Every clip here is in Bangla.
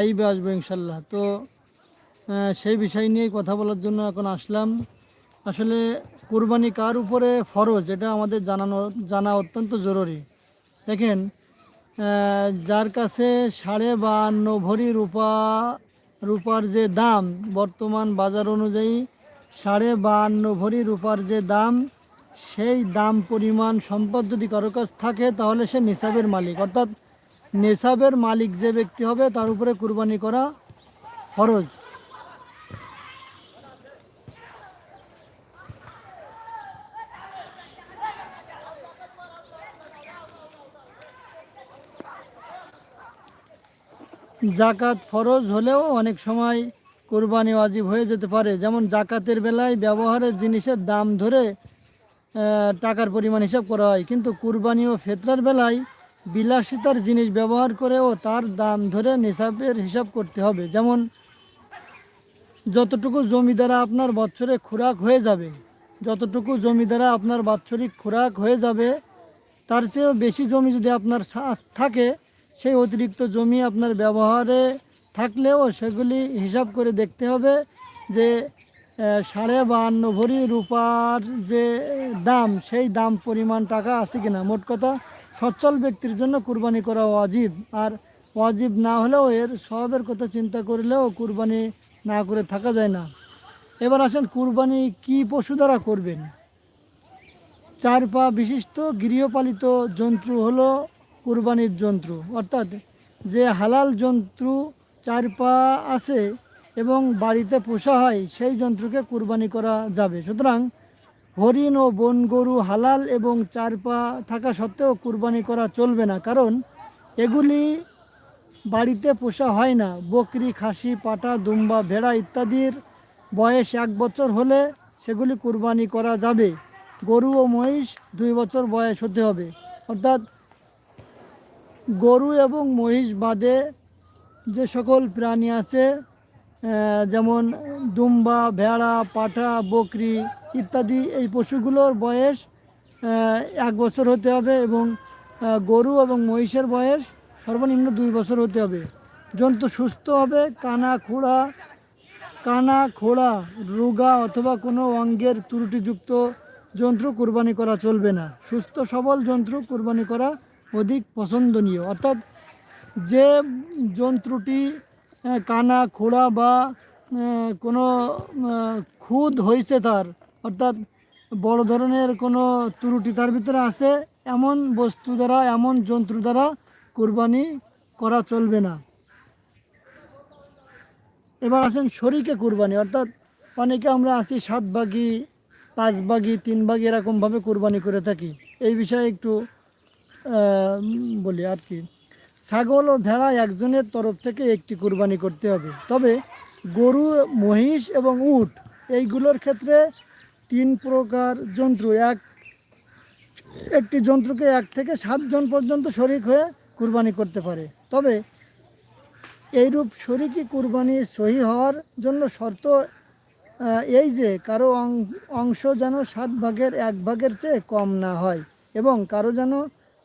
লাইভে আসব ইনশাল্লাহ। তো সেই বিষয় নিয়ে কথা বলার জন্য এখন আসলাম। আসলে কুরবানি কার উপরে ফরজ এটা আমাদের জানানো, জানা অত্যন্ত জরুরি। দেখেন যার কাছে সাড়ে বাহান্ন ভরি রূপা, রূপার যে দাম বর্তমান বাজার অনুযায়ী সাড়ে বাহান্ন ভরি রূপার যে দাম, সেই দাম পরিমাণ সম্পদ যদি কারও কাছ থাকে তাহলে সে নিসাবের মালিক। অর্থাৎ নেশাবের মালিক যে ব্যক্তি হবে, তার উপরে কুরবানি করা ফরজ। জাকাত ফরজ হলেও অনেক সময় কোরবানি অজীব হয়ে যেতে পারে। যেমন জাকাতের বেলায় ব্যবহারের জিনিসের দাম ধরে টাকার পরিমাণ হিসাব করা হয়। কিন্তু কুরবানি ও ফেতরার বেলায় বিলাসিতার জিনিস ব্যবহার করেও তার দাম ধরে নিসাবের হিসাব করতে হবে। যেমন, যতটুকু জমি দ্বারা আপনার বছরে খোরাক হয়ে যাবে, যতটুকু জমি দ্বারা আপনার বাৎসরিক খোরাক হয়ে যাবে, তার চেয়েও বেশি জমি যদি আপনার থাকে, সেই অতিরিক্ত জমি আপনার ব্যবহারে থাকলেও সেগুলি হিসাব করে দেখতে হবে যে সাড়ে বাহান্ন ভরি রূপার যে দাম, সেই দাম পরিমাণ টাকা আছে কিনা। মোট কথা সচ্ছল ব্যক্তির জন্য কুরবানি করা ওয়াজিব। আর ওয়াজিব না হলেও এর স্বভাবের কথা চিন্তা করলেও কুরবানি না করে থাকা যায় না। এবার আসেন কুরবানি কি পশু দ্বারা করবেন? চার পা বিশিষ্ট গৃহপালিত জন্তু হলো কুরবানির জন্তু অর্থাৎ যে হালাল জন্তু চার পা আছে এবং বাড়িতে পোষা হয়, সেই জন্তুকে কুরবানি করা যাবে। সুতরাং হরিণ ও বন গরু হালাল এবং চার পা থাকা সত্ত্বেও কুরবানি করা চলবে না। কারণ এগুলি বাড়িতে পোষা হয় না। বকরি, খাসি, পাটা, দুম্বা, ভেড়া ইত্যাদির বয়স এক বছর হলে সেগুলি কুরবানি করা যাবে। গরু ও মহিষ দুই বছর বয়স হতে হবে। অর্থাৎ গরু এবং মহিষ বাদে যে সকল প্রাণী আছে যেমন দুম্বা, ভেড়া, পাঠা, বকরি ইত্যাদি এই পশুগুলোর বয়স এক বছর হতে হবে এবং গরু এবং মহিষের বয়স সর্বনিম্ন দুই বছর হতে হবে। জন্তু সুস্থ হবে, কানা খোড়া কানা খোড়া, রোগা অথবা কোনো অঙ্গের ত্রুটিযুক্ত যন্ত্র কুরবানি করা চলবে না। সুস্থ, সবল যন্ত্র কুরবানি করা অধিক পছন্দনীয়। অর্থাৎ যে যন্ত্রটি কানা, খোড়া বা কোনো খুদ হয়েছে তার। অর্থাৎ বড় ধরনের কোনো ত্রুটি তার ভিতরে আছে, এমন বস্তু দ্বারা, এমন যন্ত্র দ্বারা কুরবানি করা চলবে না। এবার আসেন শরীকে কুরবানি। অর্থাৎ অনেকে আমরা আছি সাত ভাগি পাঁচ ভাগি তিন ভাগি এরকমভাবে কোরবানি করে থাকি। এই বিষয়ে একটু বলি আর কি। ছাগল ও ভেড়া একজনের তরফ থেকে একটি কুরবানি করতে হবে। তবে গরু, মহিষ এবং উট এইগুলোর ক্ষেত্রে তিন প্রকার জন্তু এক, একটি জন্তুকে এক থেকে সাতজন পর্যন্ত শরিক হয়ে কুরবানি করতে পারে। তবে এইরূপ শরিকি কুরবানি সহি হওয়ার জন্য শর্ত এই যে কারও অংশ যেন সাত ভাগের এক ভাগের চেয়ে কম না হয় এবং কারও যেন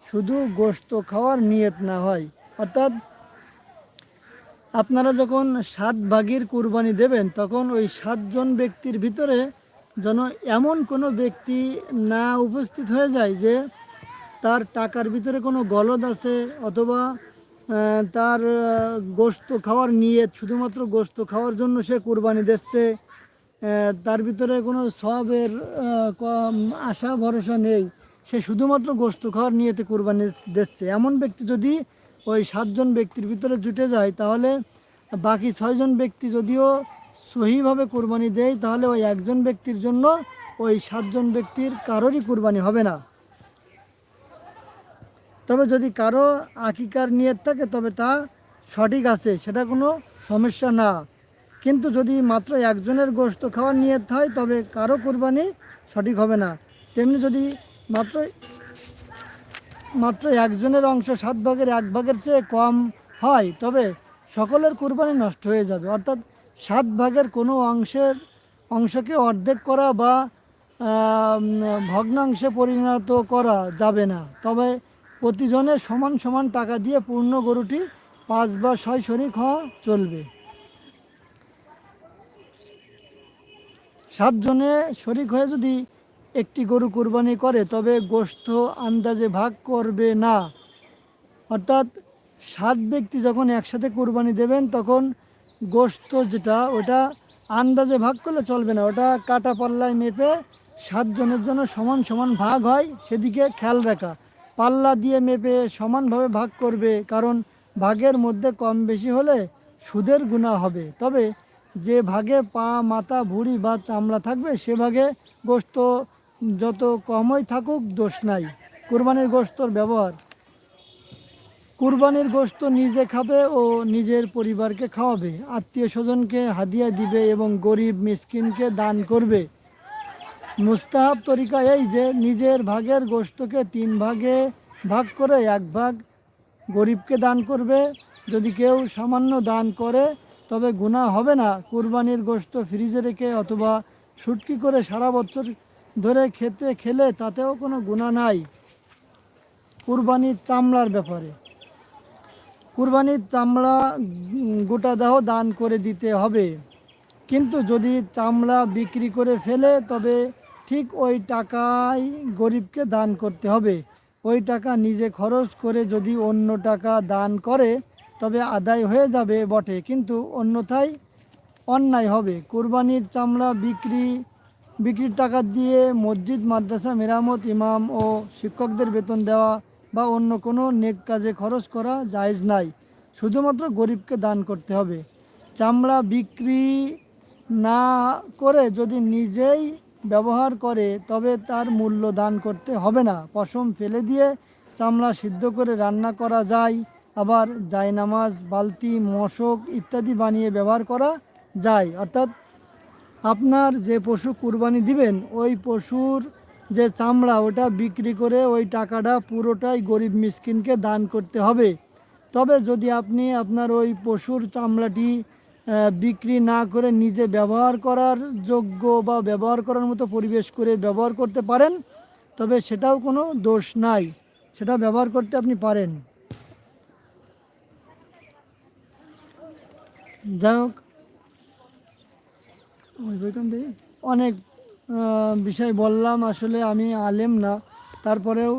শুধু গোস্ত খাওয়ার নিয়ত না হয়। অর্থাৎ আপনারা যখন সাত ভাগের কুরবানি দেবেন, তখন ওই সাতজন ব্যক্তির ভিতরে যেন এমন কোনো ব্যক্তি না উপস্থিত হয়ে যায় যে তার টাকার ভিতরে কোনো গলদ আছে অথবা তার গোস্ত খাওয়ার নিয়ত, শুধুমাত্র গোস্ত খাওয়ার জন্য সে কুরবানি দিচ্ছে তার ভিতরে কোনো সবের আশা ভরসা নেই। সে শুধুমাত্র গোস্ত খাওয়ার নিয়েতে কোরবানি দিচ্ছে। এমন ব্যক্তি যদি ওই সাতজন ব্যক্তির ভিতরে জুটে যায়, তাহলে বাকি ছয়জন ব্যক্তি যদিও সহিভাবে কুরবানি দেয়, তাহলে ওই একজন ব্যক্তির জন্য ওই সাতজন ব্যক্তির কারোরই কুরবানি হবে না। তবে যদি কারও আকিকার নিয়ত থাকে, তবে তা সঠিক আছে, সেটা কোনো সমস্যা না। কিন্তু যদি মাত্র একজনের গোস্ত খাওয়ার নিয়ত হয়, তবে কারও কোরবানি সঠিক হবে না। তেমনি যদি মাত্র মাত্র একজনের অংশ সাত ভাগের এক ভাগের চেয়ে কম হয়, তবে সকলের কুরবানি নষ্ট হয়ে যাবে। অর্থাৎ সাত ভাগের কোনো অংশের অংশকে অর্ধেক করা বা ভগ্নাংশে পরিণত করা যাবে না। তবে প্রতিজনের সমান সমান টাকা দিয়ে পূর্ণ গরুটি পাঁচ বা ছয় শরিক হওয়া চলবে। সাতজনে শরিক হয়ে যদি একটি গরু কুরবানি করে, তবে গোস্ত আন্দাজে ভাগ করবে না। অর্থাৎ সাত ব্যক্তি যখন একসাথে কুরবানি দেবেন, তখন গোস্ত যেটা, ওটা আন্দাজে ভাগ করলে চলবে না। ওটা কাটা পাল্লায় মেপে সাতজনের জন্য সমান সমান ভাগ হয়, সেদিকে খেয়াল রাখা। পাল্লা দিয়ে মেপে সমানভাবে ভাগ করবে, কারণ ভাগের মধ্যে কম বেশি হলে সুদের গুণা হবে। তবে যে ভাগে পা, মাথা, ভুঁড়ি বা চামড়া থাকবে, সে ভাগে গোস্ত যত কমই থাকুক, দোষ নাই। কুরবানির গোস্তর ব্যবহার। কুরবানির গোস্ত নিজে খাবে ও নিজের পরিবারকে খাওয়াবে। আত্মীয় স্বজনকে হাদিয়া দিবে এবং গরিব মিসকিনকে দান করবে। মুস্তাহাব তরিকা এই যে, নিজের ভাগের গোস্তকে তিন ভাগে ভাগ করে এক ভাগ গরিবকে দান করবে। যদি কেউ সামান্য দান করে, তবে গুণা হবে না। কুরবানির গোস্ত ফ্রিজে রেখে অথবা শুটকি করে সারা বছর ধরে খেতে খেলে তাতেও কোনো গুণা নাই। কুরবানির চামড়ার ব্যাপারে। কুরবানির চামড়া গোটা দেহ দান করে দিতে হবে। কিন্তু যদি চামড়া বিক্রি করে ফেলে, তবে ঠিক ওই টাকাই গরিবকে দান করতে হবে। ওই টাকা নিজে খরচ করে যদি অন্য টাকা দান করে, তবে আদায় হয়ে যাবে বটে। কিন্তু অন্যথায় অন্যায় হবে। কুরবানির চামড়া বিক্রি বিক্রির টাকা দিয়ে মসজিদ, মাদ্রাসা, মেরামত, ইমাম ও শিক্ষকদের বেতন দেওয়া বা অন্য কোনো নেক কাজে খরচ করা জায়েজ নাই। শুধুমাত্র গরিবকে দান করতে হবে। চামড়া বিক্রি না করে যদি নিজেই ব্যবহার করে, তবে তার মূল্য দান করতে হবে না। পশম ফেলে দিয়ে চামড়া সিদ্ধ করে রান্না করা যায়। আবার জায়নামাজ, বালতি, মশক ইত্যাদি বানিয়ে ব্যবহার করা যায়। অর্থাৎ আপনার যে পশু কুরবানি দিবেন, ওই পশুর যে চামড়া, ওটা বিক্রি করে ওই টাকাটা পুরোটাই গরিব মিসকিনকে দান করতে হবে। তবে যদি আপনি আপনার ওই পশুর চামড়াটি বিক্রি না করে নিজে ব্যবহার করার যোগ্য বা ব্যবহার করার মতো পরিবেশ করে ব্যবহার করতে পারেন, তবে সেটাও কোনো দোষ নাই। সেটা ব্যবহার করতে আপনি পারেন। যাই হোক অনেক বিষয় বললাম, আসলে আমি আলেম না। তারপরেও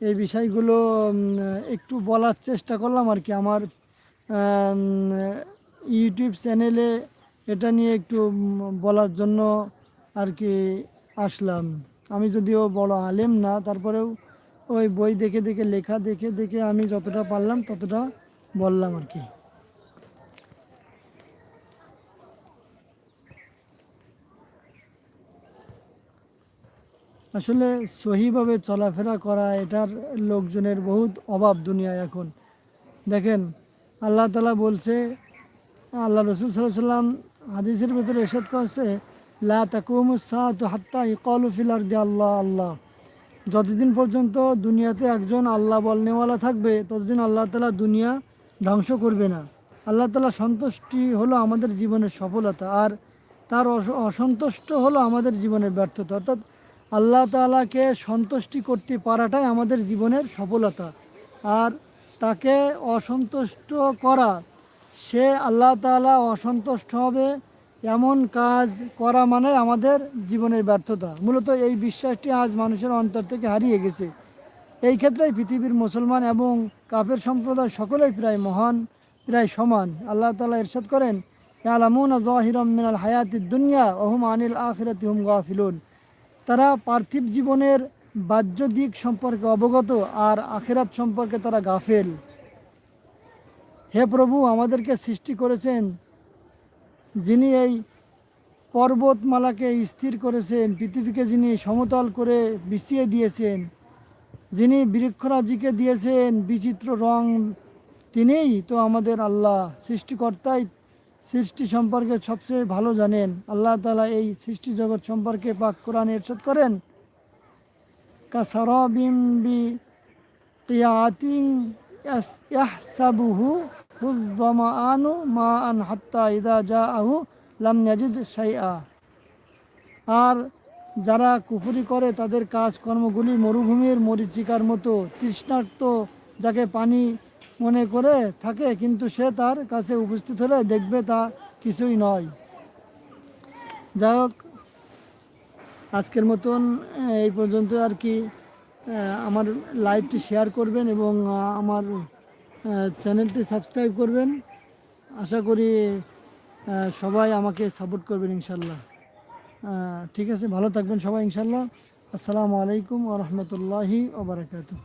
এই বিষয়গুলো একটু বলার চেষ্টা করলাম আর কি। আমার ইউটিউব চ্যানেলে এটা নিয়ে একটু বলার জন্য আর কি আসলাম। আমি যদিও বড় আলেম না, তারপরেও ওই বই দেখে দেখে, লেখা দেখে দেখে আমি যতটা পারলাম ততটা বললাম আর কি। আসলে সহিভাবে চলাফেরা করা, এটার লোকজনের বহুত অভাব দুনিয়ায় এখন। দেখেন, আল্লাহ তালা বলছে, আল্লাহ রসুল সাল্লাহ সাল্লাম হাদিসের ভেতরে এসেদ করছে, লা তাকুমুসাত হাত্তা ইকল ফিলার দি আল্লাহ আল্লাহ। যতদিন পর্যন্ত দুনিয়াতে একজন আল্লাহ বলনেওয়ালা থাকবে, ততদিন আল্লাহ তালা দুনিয়া ধ্বংস করবে না। আল্লাহ তালা সন্তুষ্টি হলো আমাদের জীবনের সফলতা, আর তার অস- অসন্তুষ্ট হলো আমাদের জীবনের ব্যর্থতা। অর্থাৎ আল্লাহ তালাকে সন্তুষ্টি করতে পারাটাই আমাদের জীবনের সফলতা। আর তাকে অসন্তুষ্ট করা, সে আল্লাহ তাআলা অসন্তুষ্ট হবে এমন কাজ করা মানে আমাদের জীবনের ব্যর্থতা। মূলত এই বিশ্বাসটি আজ মানুষের অন্তর থেকে হারিয়ে গেছে। এই ক্ষেত্রে পৃথিবীর মুসলমান এবং কাফের সম্প্রদায় সকলেই প্রায় মহান, প্রায় সমান। আল্লাহ তাআলা ইরশাদ করেন, ইয়ালামুনা যাহিরাম মিনাল হায়াতিদ দুনিয়া, ওহুম আনিল আখিরাতি হুম গাফিলুন। তারা পার্থিব জীবনের বাহ্য দিক সম্পর্কে অবগত আর আখেরাত সম্পর্কে তারা গাফেল। হে প্রভু, আমাদেরকে সৃষ্টি করেছেন, যিনি এই পর্বতমালাকে স্থির করেছেন, পৃথিবীকে যিনি সমতল করে বিছিয়ে দিয়েছেন, যিনি বৃক্ষরাজিকে দিয়েছেন, বিচিত্র রং তিনিই তো আমাদের আল্লাহ, সৃষ্টিকর্তাই সৃষ্টি সম্পর্কে সবচেয়ে ভালো জানেন। আল্লাহ তালা এই সৃষ্টি জগৎ সম্পর্কে পাক কোরআন এরশাদ করেন। কাসারবিম বি তিয়াতিং ইয়াহসাবুহু হুজ্জামাআনু মা আন হাত্তা ইদা জাআহু লাম ইয়াজিদ শাইআ। আর যারা কুফরি করে, তাদের কাজ কর্মগুলি মরুভূমির মরিচিকার মতো তৃষ্ণার্ত, যাকে পানি মনে করে থাকে, কিন্তু সে তার কাছে উপস্থিত হলে দেখবে তা কিছুই নয়। যাই হোক, আজকের মতন এই পর্যন্ত আর কি আমার লাইভটি শেয়ার করবেন এবং আমার চ্যানেলটি সাবস্ক্রাইব করবেন। আশা করি সবাই আমাকে সাপোর্ট করবেন ইনশাল্লাহ। ঠিক আছে, ভালো থাকবেন সবাই ইনশাল্লাহ। আসসালামু আলাইকুম ওরহমতুল্লাহি ওবরাকাতুহ